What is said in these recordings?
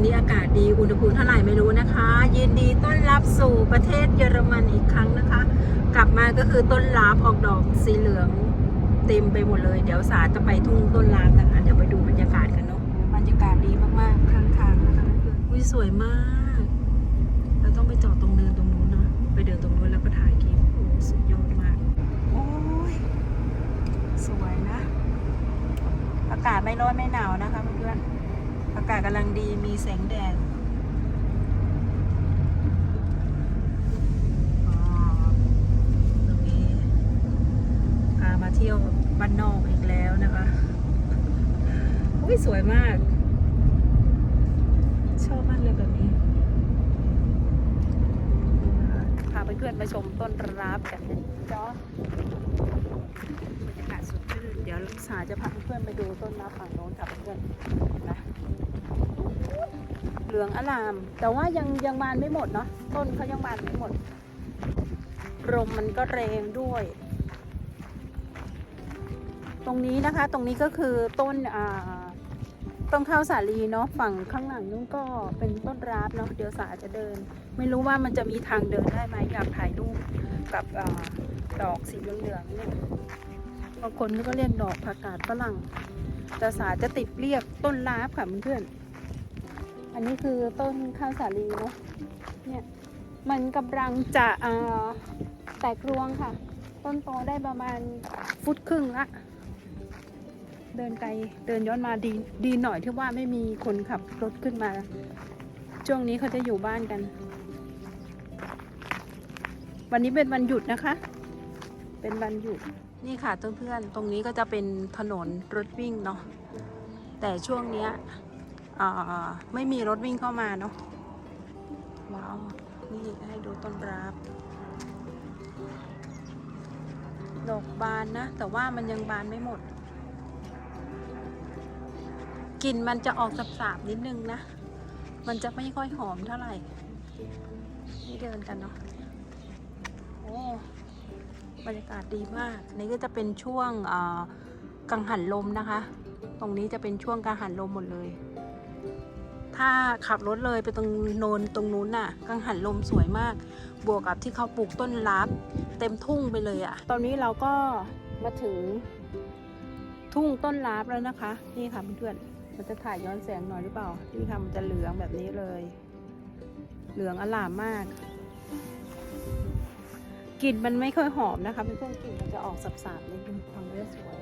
วันนี้อากาศดี อุณหภูมิเท่าไหร่ไม่รู้นะคะ ยินดีต้อนรับสู่ประเทศเยอรมันอีกครั้งนะคะ กลับมาก็คือต้นลาบออกดอกสีเหลืองเต็มไปหมดเลย เดี๋ยวสาจะไปทุ่งต้นลาบนะคะเดี๋ยวไปดูบรรยากาศกันเนาะ บรรยากาศดีมากๆข้างทางนะคะเพื่อนๆอุ้ยสวยมาก เราต้องไปจอดตรงเนินตรงนู้นเนาะไปเดินตรงนู้นแล้วก็ถ่ายคลิปโอ้สุดยอดมาก โอ้ย สวยนะ อากาศไม่ร้อนไม่หนาวนะคะเพื่อนๆอากาศกำลังดีมีแสงแดดตรงนี้พามาเที่ยวบ้านนอกอีกแล้วนะคะอุ้ยสวยมาก ชอบมากเลยแบบนี้ พาเพื่อนๆมาชมต้นรับกันจ๊ะบรรยากาศสดชื่นเดี๋ยวลูกสาจะพาเพื่อนๆไปดูต้นรับฝั่งโน้นค่ะเพื่อน เหลืองอลาม แต่ว่ายังยังบานไม่หมดเนาะต้นเขายังบานไม่หมดลมมันก็แรงด้วย ตรงนี้นะคะ ตรงนี้ก็คือต้นอ่าต้นข้าวสาลีเนาะฝั่งข้างหลังนู้นก็เป็นต้นราบเนาะเดี๋ยวสาจะเดิน ไม่รู้ว่ามันจะมีทางเดินได้ไหมอยากถ่ายรูปกับอดอกสีเหลืองๆเนี่ยบางคนก็เรียกดอกผักกาดฝรั่งแต่สาจะติดเรียกต้นราบค่ะเพื่อนๆ อันนี้คือต้นข้าวสาลีเนาะเนี่ยมันกำลังจะแตกรวงค่ะ ต้นโตได้ประมาณฟุตครึ่งละเดินไกลเดินย้อนมาดีดีหน่อยที่ว่าไม่มีคนขับรถขึ้นมา ช่วงนี้เขาจะอยู่บ้านกัน วันนี้เป็นวันหยุดนะคะ เป็นวันหยุดนี่ค่ะเพื่อนๆตรงนี้ก็จะเป็นถนนรถวิ่งเนาะแต่ช่วงเนี้ย ไม่มีรถวิ่งเข้ามาเนาะว้าวนี่ให้ดูต้นรับดอกบานนะ แต่ว่ามันยังบานไม่หมดกลิ่นมันจะออกสาบๆนิดนึงนะ มันจะไม่ค่อยหอมเท่าไหร่ นี่เดินกันเนาะ โอ้ บรรยากาศดีมาก นี่ก็จะเป็นช่วงกังหันลมนะคะ ตรงนี้จะเป็นช่วงกังหันลมหมดเลย ถ้าขับรถเลยไปตรงโนนตรงนู้นน่ะ กังหันลมสวยมาก บวกกับที่เขาปลูกต้นลับเต็มทุ่งไปเลยอะ่ะ ตอนนี้เราก็มาถึงทุ่งต้นลาบแล้วนะคะ นี่ค่ะเพื่อนๆมันจะถ่ายย้อนแสงหน่อยหรือเปล่านี่ค่ะมันจะเหลืองแบบนี้เลย เหลืองอลามมากกลิ่นมันไม่ค่อยหอมนะคะเพื่อนๆกลิ่นมันจะออกสับๆนิดนึงฟังแล้วสวย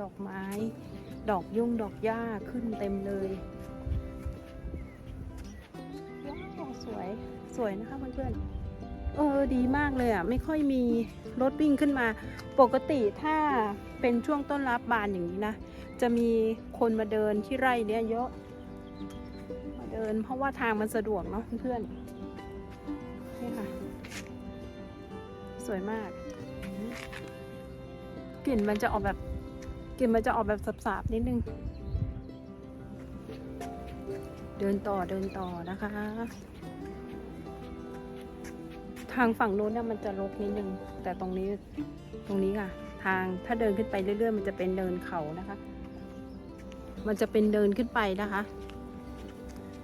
ดอกไม้ ดอกยุ่งดอกหญ้าขึ้นเต็มเลยว้าวสวยสวยนะคะเพื่อนๆเออดีมากเลยอะ ไม่ค่อยมีรถวิ่งขึ้นมา ปกติถ้าเป็นช่วงต้นรับบานอย่างนี้นะ จะมีคนมาเดินที่ไร่เนี้ยเยอะ มาเดินเพราะว่าทางมันสะดวกเนาะเพื่อนๆนี่ค่ะ สวยมากกลิ่นมันจะออกแบบ กลิ่นมันจะออกแบบสับๆนิดนึง เดินต่อเดินต่อนะคะ ทางฝั่งโน้นเนี่ยมันจะรกนิดนึง แต่ตรงนี้ตรงนี้ค่ะ ทางถ้าเดินขึ้นไปเรื่อยๆ มันจะเป็นเดินเขานะคะ มันจะเป็นเดินขึ้นไปนะคะ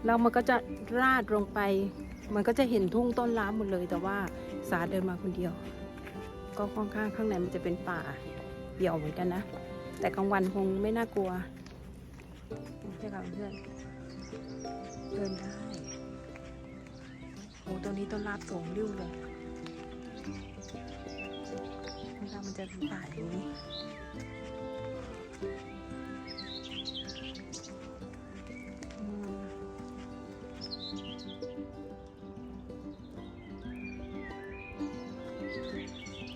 แล้วมันก็จะราดลงไป มันก็จะเห็นทุ่งต้นล้ามหมดเลย แต่ว่าสาเดินมาคนเดียว ก็ค่อนข้างข้างในมันจะเป็นป่าเดี่ยวเหมือนกันนะ แต่กลางวันคงไม่น่ากลัวใช่ค่ะเพื่อนเดินได้โอ้ตัวนี้ต้นลาบสูงริ้วเลยนะคะมันจะเป็นป่าอย่างนี้อืม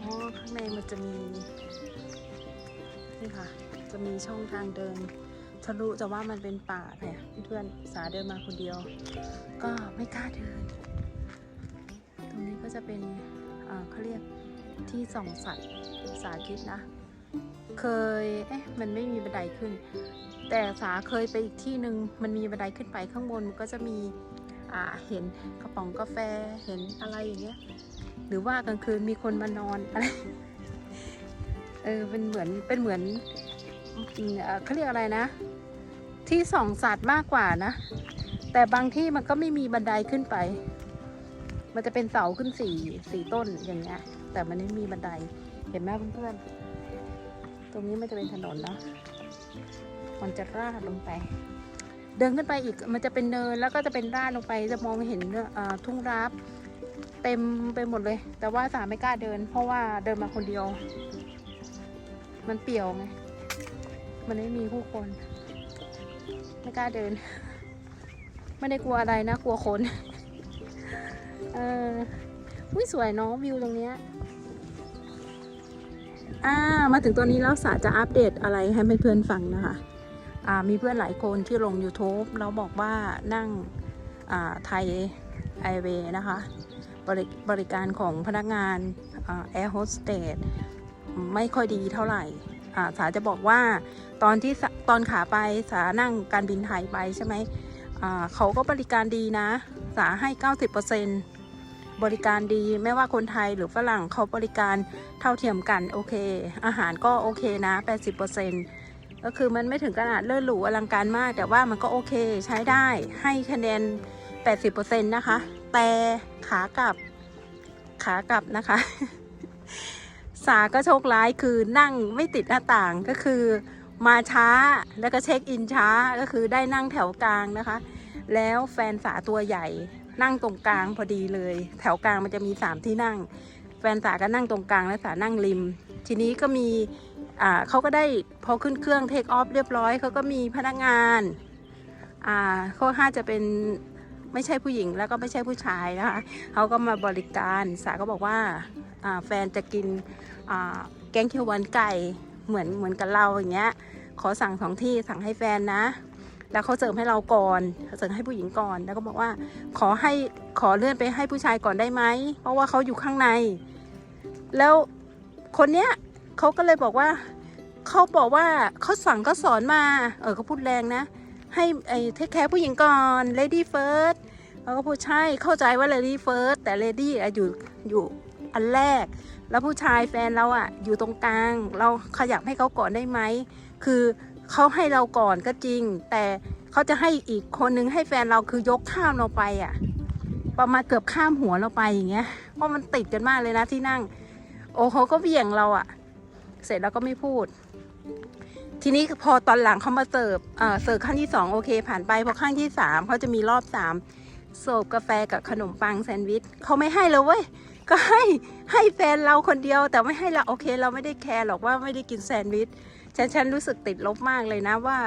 อ๋อข้างในมันจะมี จะมีช่องทางเดินทะลุแต่ว่ามันเป็นป่าเนี่ยเพื่อนๆสาเดินมาคนเดียว ก็ไม่กล้าเดิน ตรงนี้ก็จะเป็นเขาเรียกที่ส่องสัตว์สาคิดนะ เคยเอ๊ะมันไม่มีบันไดขึ้น แต่สาเคยไปอีกที่หนึ่งมันมีบันไดขึ้นไปข้างบนมันก็จะมีอ่าเห็นกระป๋องกาแฟเห็นอะไรอย่างเงี้ยหรือว่ากลางคืนมีคนมานอนอะไรเออเป็นเหมือนเป็นเหมือน เขาเรียกอะไรนะ ที่ส่องสัตว์มากกว่านะ แต่บางที่มันก็ไม่มีบันไดขึ้นไป มันจะเป็นเสาขึ้นสี่สี่ต้นอย่างเงี้ย แต่มันไม่มีบันได เห็นไหมเพื่อนๆ ตรงนี้มันจะเป็นถนนเนาะมันจะราดลงไป เดินขึ้นไปอีกมันจะเป็นเนินแล้วก็จะเป็นราดลงไปจะมองเห็นทุ่งราบเต็มไปหมดเลย แต่ว่าสาไม่กล้าเดิน เพราะว่าเดินมาคนเดียว มันเปี่ยวไง มันไม่มีผู้คน ไม่กล้าเดิน ไม่ได้กลัวอะไรนะ กลัวคน เอออุ้ยสวยเนาะวิวตรงเนี้ยอ่ามาถึงตัวนี้แล้วสาจะอัปเดตอะไรให้เพื่อนๆฟังนะคะอ่ามีเพื่อนหลายคนที่ลง YouTube แล้วบอกว่านั่งอ่าไทยไอเวนะคะ บริบริการของพนักงานแอร์โฮสเตสไม่ค่อยดีเท่าไหร่ สาจะบอกว่าตอนที่ตอนขาไปสานั่งการบินไทยไปใช่ไหมเขาก็บริการดีนะ สาให้ 90%บริการดีไม่ว่าคนไทยหรือฝรั่งเขาบริการเท่าเทียมกันโอเค อาหารก็โอเคนะ 80%ก็คือมันไม่ถึงขนาดเลิศหรูอลังการมาก แต่ว่ามันก็โอเคใช้ได้ให้คะแนน 80%นะคะ แต่ขากลับขากลับนะคะ สาก็โชคร้ายคือนั่งไม่ติดหน้าต่างก็คือมาช้าแล้วก็เช็คอินช้าก็คือได้นั่งแถวกลางนะคะ แล้วแฟนสาตัวใหญ่นั่งตรงกลางพอดีเลย แถวกลางมันจะมีสามที่นั่ง แฟนสาก็นั่งตรงกลางและสานั่งริม ทีนี้ก็มีอ่าเขาก็ได้พอขึ้นเครื่องเทคออฟเรียบร้อยเขาก็มีพนักงานอ่าเขาห้าจะเป็นไม่ใช่ผู้หญิงแล้วก็ไม่ใช่ผู้ชายนะคะเขาก็มาบริการสาก็บอกว่าอ่าแฟนจะกิน แกงเขียวหวานไก่เหมือนเหมือนกับเราอย่างเงี้ย ขอสั่งสองที่สั่งให้แฟนนะ แล้วเขาเสิร์ฟให้เราก่อนเสิร์ฟให้ผู้หญิงก่อน แล้วก็บอกว่า ขอให้ขอเลื่อนไปให้ผู้ชายก่อนได้ไหมเพราะว่าเขาอยู่ข้างใน แล้วคนเนี้ยเขาก็เลยบอกว่าเขาบอกว่าเขาสั่งก็สอนมา เออเขาพูดแรงนะ ให้ไอ้เทคแคร์ผู้หญิงก่อน lady first เขาก็พูดใช่เข้าใจว่า lady first แต่ lady อยู่อยู่ อันแรก แล้วผู้ชายแฟนเราอะอยู่ตรงกลาง เราขยับให้เขาก่อนได้ไหม คือเขาให้เราก่อนก็จริง แต่เขาจะให้อีกคนนึงให้แฟนเราคือยกข้ามเราไปอะประมาณเกือบข้ามหัวเราไปอย่างเงี้ย เพราะมันติดกันมากเลยนะที่นั่ง โอ้เขาก็เบี่ยงเราอะเสร็จแล้วก็ไม่พูด ทีนี้พอตอนหลังเขามาเสิร์ฟเสิร์ฟขั้นที่สองโอเค ผ่านไปพอขั้นที่สามเขาจะมีรอบสามเสิร์ฟกาแฟกับขนมปังแซนด์วิชเขาไม่ให้เลยเว้ย ก็ให้ให้แฟนเราคนเดียว แต่ไม่ให้เราโอเค เราไม่ได้แคร์หรอกว่าไม่ได้กินแซนด์วิชฉันฉันรู้สึกติดลบมากเลยนะว่า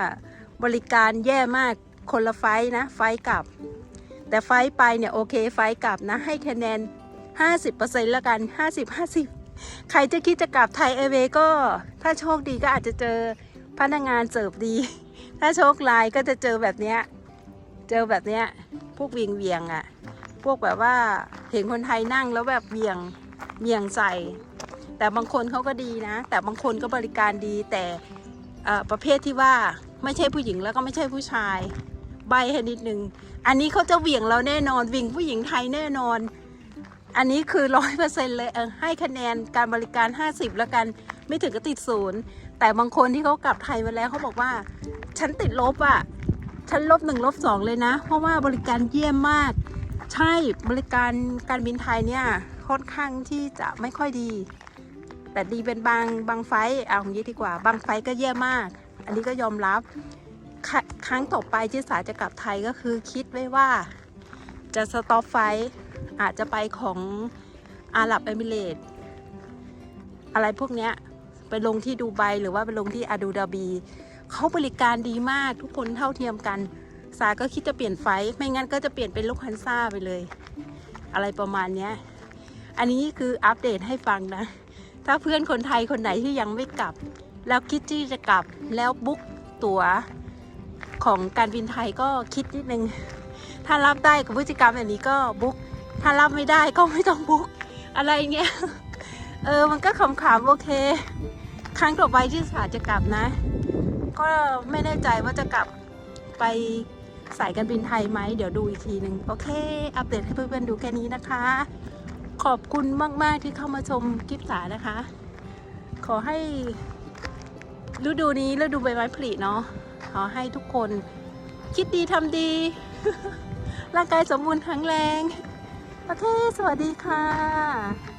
บริการแย่มากคนละไฟนะ ไฟกลับ แต่ไฟไปเนี่ยโอเคไฟกลับนะ ให้คะแนน 50%แล้วกัน 50 50 ใครจะคิดจะกลับไทยเอเวก็ ถ้าโชคดีก็อาจจะเจอพนักงานเสิร์ฟดี ถ้าโชคร้ายก็จะเจอแบบเนี้ยเจอแบบเนี้ยพวกเวียงเวียงอะ่ะ พวกแบบว่าเห็นคนไทยนั่งแล้วแบบเวียงเวียงใส่แต่บางคนเขาก็ดีนะ แต่บางคนก็บริการดีแต่ประเภทที่ว่าไม่ใช่ผู้หญิงแล้วก็ไม่ใช่ผู้ชาย ใบให้นิดนึง อันนี้เขาจะเหวี่ยงเราแน่นอนวิ่งผู้หญิงไทยแน่นอน อันนี้คือร้อยเปอร์เซ็นต์เลยเออให้คะแนนการบริการ 50 แล้วกันไม่ถึงก็ติดศูนย์แต่บางคนที่เขากลับไทยมาแล้วเขาบอกว่า ฉันติดลบอะ่ะฉันลบหนึ่งลบสองเลยนะ เพราะว่าบริการเยี่ยมมาก ใช่บริการการบินไทยเนี่ยค่อนข้างที่จะไม่ค่อยดี แต่ดีเป็นบางบางไฟล์เอาอย่างนี้ดีกว่า บางไฟล์ก็แย่มาก อันนี้ก็ยอมรับครัครั้งต่อไปที่สาจะกลับไทยก็คือคิดไว้ว่าจะสต็อปไฟล์อาจจะไปของอาหรับเอมิเรตอะไรพวกเนี้ยไปลงที่ดูไบหรือว่าไปลงที่อาบูดาบีเขาบริการดีมากทุกคนเท่าเทียมกัน สาก็คิดจะเปลี่ยนไฟ ไม่งั้นก็จะเปลี่ยนเป็นลูกฮันซ่าไปเลย อะไรประมาณเนี้ย อันนี้คืออัปเดตให้ฟังนะ ถ้าเพื่อนคนไทยคนไหนที่ยังไม่กลับ แล้วคิดที่จะกลับแล้วบุ๊กตั๋วของการบินไทยก็คิดนิดนึง ถ้ารับได้กับพฤติกรรมแบบนี้ก็บุ๊ก ถ้ารับไม่ได้ก็ไม่ต้องบุ๊ก อะไรเงี้ย เออ มันก็ขำๆโอเค ครั้งต่อไปที่สาจะกลับนะ ก็ไม่แน่ใจว่าจะกลับไป สายการบินไทยไหมเดี๋ยวดูอีกทีหนึ่งโอเค อัปเดตให้เพื่อนๆดูแค่นี้นะคะ ขอบคุณมากๆที่เข้ามาชมคลิปสานะคะ ขอให้ฤดูนี้ฤดูใบไม้ผลิเนาะขอให้ทุกคนคิดดีทำดี ร่างกายสมบูรณ์แข็งแรง โอเค สวัสดีค่ะ